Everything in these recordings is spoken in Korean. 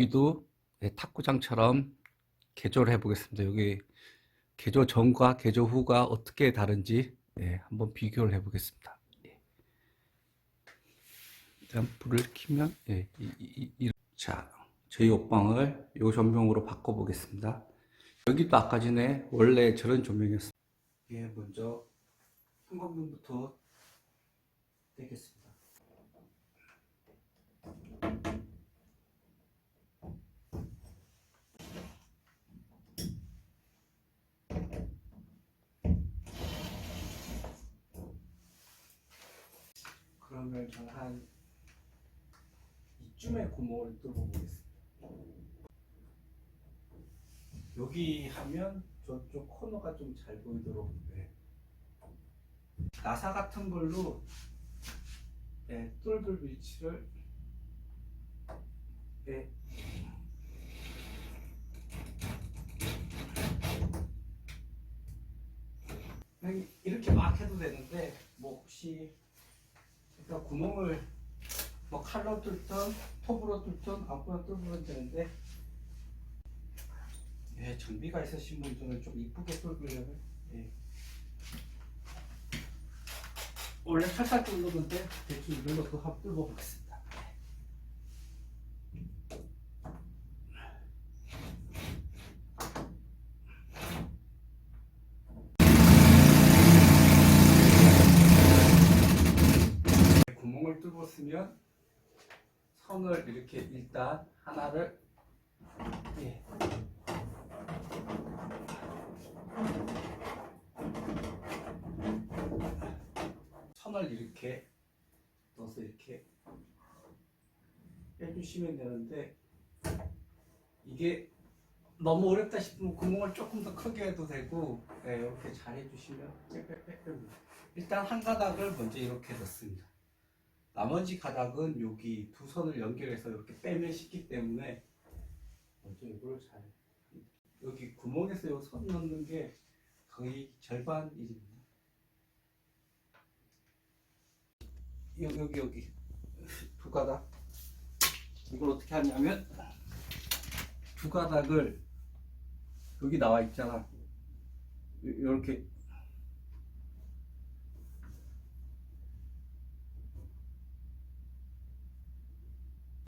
여기도 네, 탁구장처럼 개조를 해보겠습니다. 여기 개조 전과 개조 후가 어떻게 다른지 예, 한번 비교를 해보겠습니다. 예. 일단 불을 켜면 예, 이, 이, 이, 자, 저희 옷방을 요 조명으로 바꿔보겠습니다. 여기도 아까 전에 원래 저런 조명이었습니다. 예, 먼저 형광등부터 떼겠습니다. 저는 한 이쯤에 구멍을 뚫어보겠습니다. 여기 하면 저쪽 코너가 좀 잘 보이도록 네. 나사 같은 걸로 네, 뚫을 위치를 네. 그냥 이렇게 막 해도 되는데 뭐 혹시 일단 구멍을 뭐 칼로 뚫든 톱으로 뚫든 아무거나 뚫으면 되는데 예, 장비가 있으신 분들은 좀 이쁘게 뚫으려면 예. 원래 칼살 뚫는데 대충 이걸로 또 한번 뚫어보겠습니다. 뚫었으면 선을 이렇게 일단 하나를 예. 선을 이렇게 넣어서 이렇게 빼주시면 되는데 이게 너무 어렵다 싶으면 구멍을 조금 더 크게 해도 되고 네, 이렇게 잘 해주시면 일단 한 가닥을 먼저 이렇게 넣습니다. 나머지 가닥은 여기 두 선을 연결해서 이렇게 빼면 쉽기 때문에 먼저 이걸 잘 여기 구멍에서 요선 넣는 게 거의 절반 일입니다. 여기 여기 여기. 두 가닥. 이걸 어떻게 하냐면 두 가닥을 여기 나와 있잖아. 이렇게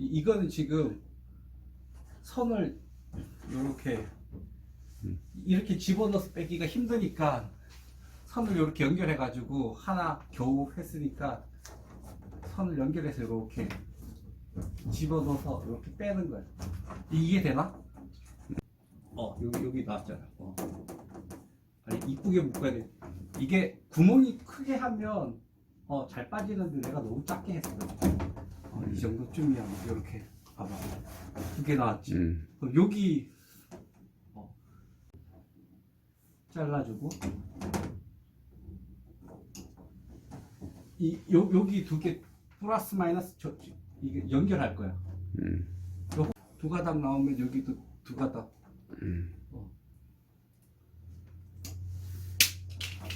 이- 이거는 지금 선을 이렇게 이렇게 집어넣어서 빼기가 힘드니까 선을 이렇게 연결해 가지고 하나 겨우 했으니까 선을 연결해서 이렇게 집어넣어서 이렇게 빼는 거야. 이게 되나? 어 여기 여기 나왔잖아. 어. 아니 이쁘게 묶어야 돼. 이게 구멍이 크게 하면 어 잘 빠지는데 내가 너무 작게 했어. 어, 이 정도쯤이야. 이렇게 봐봐. 두개 나왔지. 음. 그럼 여기 어, 잘라주고 이 요, 여기 두 개 플러스 마이너스 저, 저- 이게 연결할 거야. 음. 두 가닥 나오면 여기도 두 가닥. 음.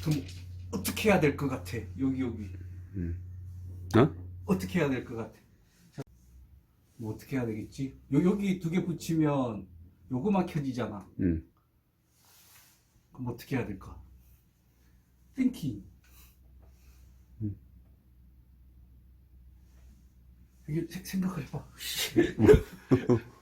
그럼 어떻게 해야 될 것 같아? 여기 여기 음. 어? 어떻게 해야 될 것 같아? 자, 뭐 어떻게 해야 되겠지? 요, 여기 두 개 붙이면 요거만 켜지잖아. 음. 그럼 어떻게 해야 될까? 띵킹. 음. 이게 세- 생각을 해봐.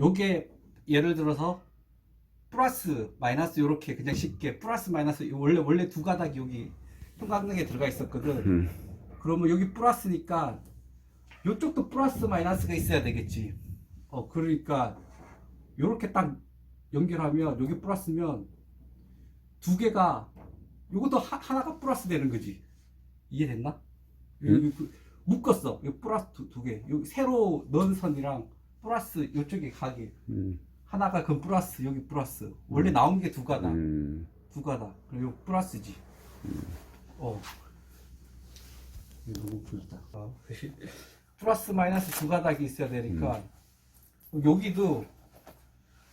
요게 예를 들어서 플러스 마이너스 요렇게 그냥 쉽게 플러스 마이너스 원래 원래 두 가닥이 여기 형광등에 들어가 있었거든. 음. 그러면 여기 플러스니까 이쪽도 플러스 마이너스가 있어야 되겠지. 어 그러니까 요렇게 딱 연결하면 여기 플러스면 두 개가 요것도 하, 하나가 플러스 되는 거지. 이해됐나? 여기 그- 묶었어. 요 플러스 두, 두 개. 여기 새로 넣은 선이랑 플러스 요쪽에 가게. 음. 하나가 그 플러스 여기 플러스. 원래 나온 게 두 가닥. 음. 두 가닥. 그리고 요 플러스지. 어. 이거 너무 불다. 어. 플러스 마이너스 두 가닥이 있어야 되니까 여기도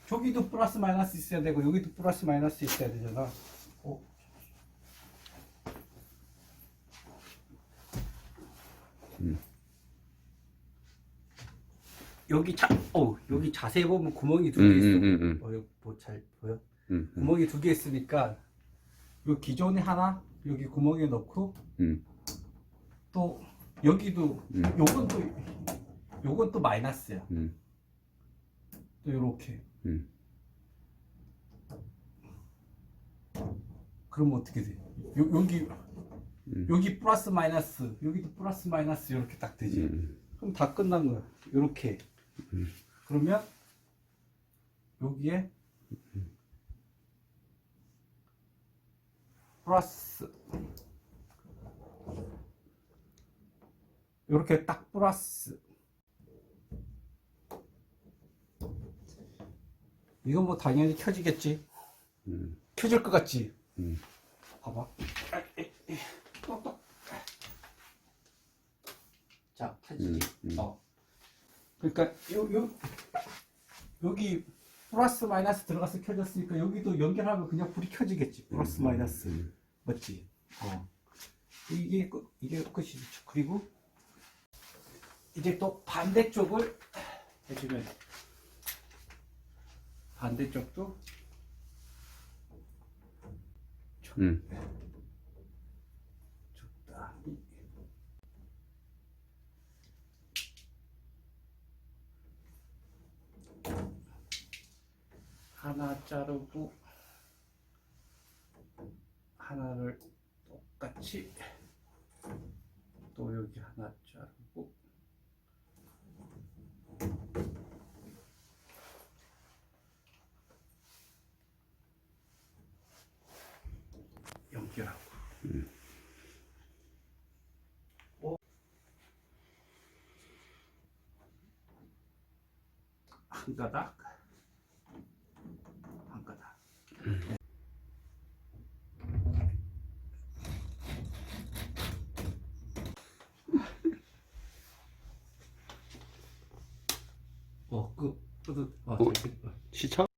저기도 플러스 마이너스 있어야 되고 여기도 플러스 마이너스 있어야 되잖아. 어. 여기 자, 어 여기 자세히 보면 구멍이 두 음, 개 있어. 음, 음, 음. 어, 여기 뭐잘 보여? 음, 음, 구멍이 두 개 있으니까 요 기존에 하나 여기 구멍에 넣고 음, 또 여기도 음. 요건 또 요건 또 마이너스야. 음, 또 요렇게. 음. 그러면 어떻게 돼? 요, 여기 음. 여기 플러스 마이너스 여기도 플러스 마이너스 이렇게 딱 되지. 음. 그럼 다 끝난 거야. 요렇게. 그러면 여기에 플러스 이렇게 딱 플러스 이건 뭐 당연히 켜지겠지 음. 켜질 것 같지 음. 봐봐 자 켜지지 음, 음. 어 그러니까 요, 요 여기 플러스 마이너스 들어가서 켜졌으니까 여기도 연결하면 그냥 불이 켜지겠지 플러스 마이너스 음. 맞지? 어. 이게 끝, 이게 끝이지. 그리고 이제 또 반대쪽을 해주면 돼. 반대쪽도 음. 적당히 하나 자르고 하나를 똑같이 또 여기 하나 자르고 연결하고 어? 한 가닥 한 가닥 어, 그, 뿌듯, 어, 어? 저기, 어. 시차?